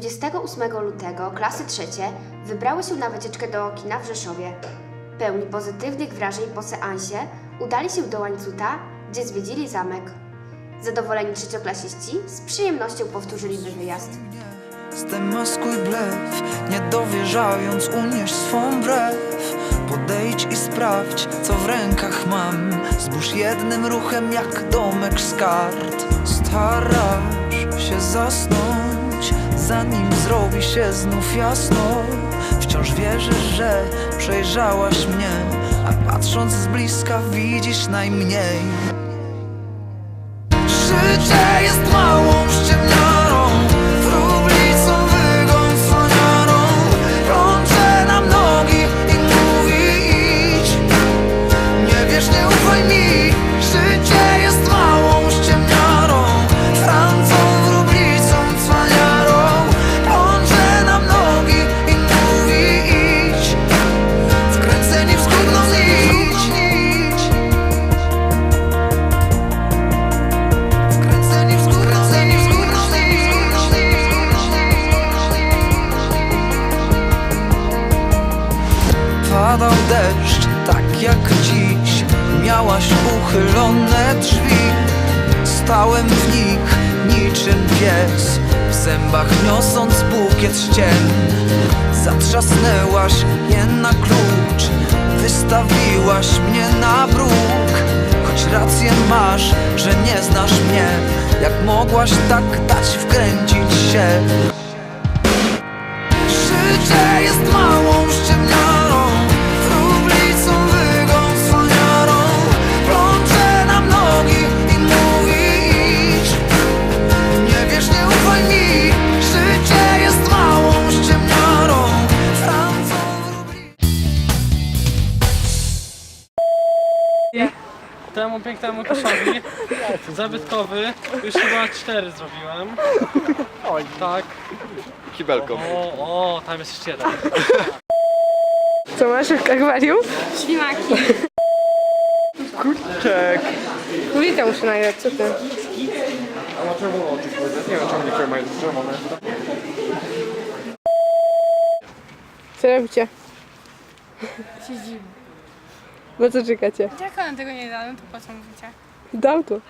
28 lutego klasy trzecie wybrały się na wycieczkę do kina w Rzeszowie. Pełni pozytywnych wrażeń po seansie udali się do Łańcuta, gdzie zwiedzili zamek. Zadowoleni trzecioklasiści z przyjemnością powtórzyli wyjazd. Zdemaskuj blef, nie dowierzając unieś swą brew Podejdź i sprawdź, co w rękach mam Zbóż jednym ruchem jak domek z kart Starasz się zasnąć, zanim zrobi się znów jasno. Wciąż wierzysz, że przejrzałaś mnie A patrząc z bliska widzisz najmniej. Życie Padał deszcz, tak jak dziś. Miałaś uchylone drzwi. Stałem w nich niczym pies. W zębach niosąc bukiet ścien. Zatrzasnęłaś je na klucz. Wystawiłaś mnie na bruk. Choć rację masz, że nie znasz mnie. Jak mogłaś tak dać wkręcić się temu pięknemu koszowi zabytkowy już chyba cztery zrobiłem. Oj, tak. Kibelką. O, o, tam jest jeszcze jeden. Co masz w akwarium? Ślimaki. Kurczek. Kulita muszę nagrać, co ty? A ma czerwoną tych powiedzieć? Nie wiem czemu niektóre mają czerwone. Co robicie? Siedzimy. No co czekacie? Jak one tego nie dadzą, to po co mówicie? Dam tu.